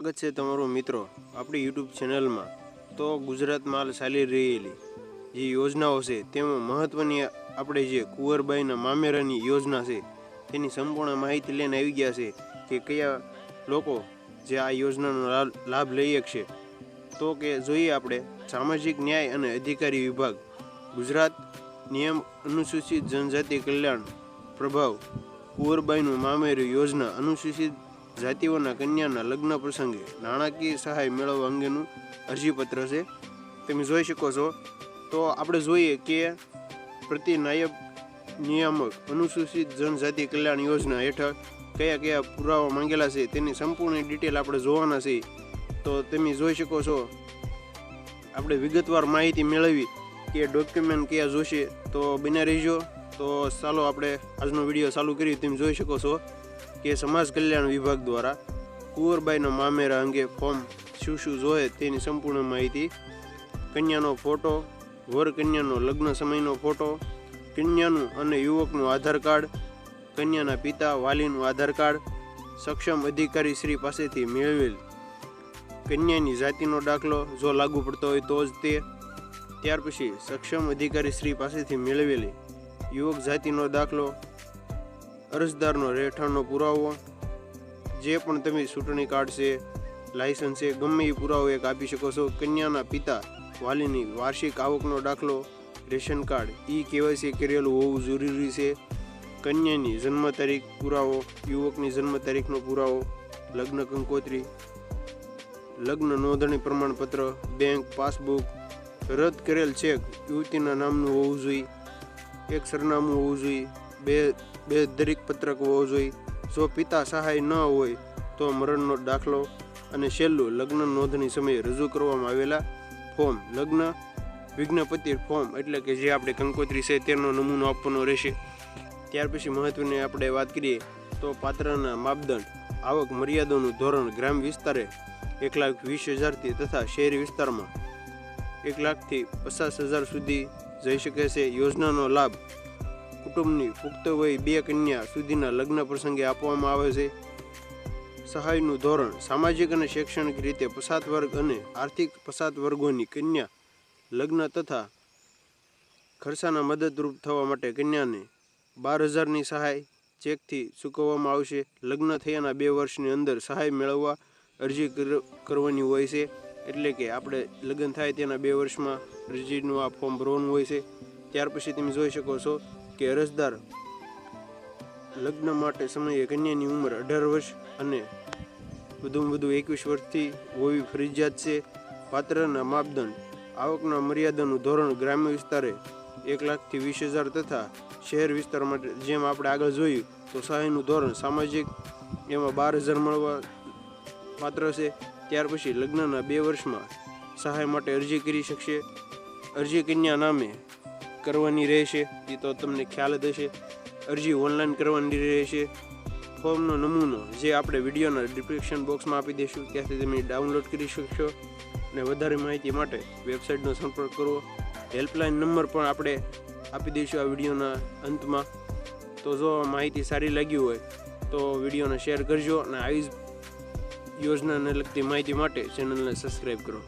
સ્વાગત છે તમારો મિત્રો આપણી યુટ્યુબ ચેનલમાં. તો ગુજરાતમાં ચાલી રહેલી જે યોજનાઓ છે, તેમાં મહત્ત્વની આપણે જે કુંવરબાઈના મામેરાની યોજના છે, તેની સંપૂર્ણ માહિતી લઈને આવી ગયા છે કે કયા લોકો જે આ યોજનાનો લાભ લઈ શકશે. તો કે જોઈએ આપણે સામાજિક ન્યાય અને અધિકારી વિભાગ, ગુજરાત નિયમ અનુસૂચિત જનજાતિ કલ્યાણ પ્રભાવ કુંવરબાઈનું મામેરું યોજના અનુસૂચિત જાતિઓના કન્યાના લગ્ન પ્રસંગે નાણાકીય સહાય મેળવવા અંગેનું અરજીપત્ર છે. તમે જોઈ શકો છો. તો આપણે જોઈએ કે પ્રતિ નાયબ નિયામક અનુસૂચિત જનજાતિ કલ્યાણ યોજના હેઠળ કયા કયા પુરાવા માંગેલા છે તેની સંપૂર્ણ ડિટેલ આપણે જોવાના છે. તો તમે જોઈ શકો છો. આપણે વિગતવાર માહિતી મેળવી કે ડોક્યુમેન્ટ કયા જોશે તો બને રહેજો. તો ચાલો આપણે આજનો વીડિયો ચાલુ કરી તમે જોઈ શકો છો. કે સમાજ કલ્યાણ વિભાગ દ્વારા કુંવરબાઈના મામેરા અંગે ફોર્મ શું શું જોઈએ તેની સંપૂર્ણ માહિતી, કન્યાનો ફોટો વર કન્યાનો લગ્ન સમયનો ફોટો, કન્યાનું અને યુવકનું આધાર કાર્ડ, કન્યાના પિતા વાલીનું આધાર કાર્ડ સક્ષમ અધિકારી શ્રી પાસેથી મેળવેલ. કન્યાની જાતિનો દાખલો જો લાગુ પડતો હોય તો જ તે. ત્યાર પછી સક્ષમ અધિકારી શ્રી પાસેથી મેળવેલી. યુવક જાતિનો દાખલો અરજદારનો રહેઠાણનો પુરાવો, જે પણ તમે ચૂંટણી કાર્ડ છે, લાયસન્સ છે, ગમે એ પુરાવો એક આપી શકો છો. કન્યાના પિતા વાલીની વાર્ષિક આવકનો દાખલો, રેશન કાર્ડ, ઈ કેવાયસી કરેલું હોવું જરૂરી છે. કન્યાની જન્મ તારીખ પુરાવો, યુવકની જન્મ તારીખનો પુરાવો, લગ્ન કંકોત્રી, લગ્ન નોંધણી પ્રમાણપત્ર, બેંક પાસબુક, રદ કરેલ ચેક યુવતીના નામનું હોવું જોઈએ, એક સરનામું હોવું જોઈએ, બે બે દરેક પત્રક હોવો જોઈએ. જો પિતા સહાય ન હોય, તો મરણનો દાખલો અને છેલ્લું લગ્ન નોંધણી સમયે રજૂ કરવામાં આવેલા ફોર્મ. લગ્ન વિઘ્નપતિ ફોર્મ એટલે કે જે આપણે કંકોત્રી છે તેનો નમૂનો આપવાનો રહેશે. ત્યાર પછી મહત્ત્વની આપણે વાત કરીએ, તો પાત્રના માપદંડ. આવક મર્યાદાનું ધોરણ ગ્રામ વિસ્તારે એક લાખ વીસ હજારથી તથા શહેરી વિસ્તારમાં એક લાખથી પચાસ હજાર સુધી જઈ શકે છે. યોજનાનો લાભ કુટુંબની પુખ્ત વય બે કન્યા સુધીના લગ્ન પ્રસંગે આપવામાં આવે છે. સહાયનું ધોરણ સામાજિક અને શૈક્ષણિક રીતે પસાત વર્ગ અને આર્થિક પસાત વર્ગોની કન્યા લગ્ન તથા ખર્ચાના મદદરૂપ થવા માટે કન્યાને બાર હજારની સહાય ચેકથી ચૂકવવામાં આવશે. લગ્ન થયાના બે વર્ષની અંદર સહાય મેળવવા અરજી કર- કરવાની હોય છે. એટલે કે આપણે લગ્ન થાય તેના બે વર્ષમાં અરજીનું આ ફોર્મ ભરવાનું હોય છે. ત્યાર પછી તમે જોઈ શકો છો કે અરજદાર લગ્ન માટે સમયે કન્યાની ઉંમર અઢાર વર્ષ અને વધુમાં વધુ એકવીસ વર્ષથી હોવી ફરજિયાત છે. પાત્રના માપદંડ. આવકના મર્યાદાનું ધોરણ ગ્રામ્ય વિસ્તારે એક લાખથી વીસ હજાર તથા શહેર વિસ્તાર માટે જેમ આપણે આગળ જોયું, તો સહાયનું ધોરણ સામાજિક એમાં બાર હજાર મળવા પાત્ર છે. ત્યાર પછી લગ્નના બે વર્ષમાં સહાય માટે અરજી કરી શકશે. અરજી કન્યા નામે કરવાની રહેશે, એ તો તમને ખ્યાલ જ હશે. અરજી ઓનલાઈન કરવાની રહેશે. ફોર્મનો નમૂનો જે આપણે વિડીયોના ડિસ્ક્રિપ્શન બોક્સમાં આપી દઈશું, ત્યાંથી તમે ડાઉનલોડ કરી શકશો. અને વધારે માહિતી માટે વેબસાઇટનો સંપર્ક કરવો હેલ્પલાઇન નંબર પણ આપણે આપી દઈશું આ વિડીયોના અંતમાં. તો જો માહિતી સારી લાગી હોય, તો વિડીયોને શેર કરજો અને આવી યોજનાને લગતી માહિતી માટે ચેનલને સબસ્ક્રાઈબ કરો.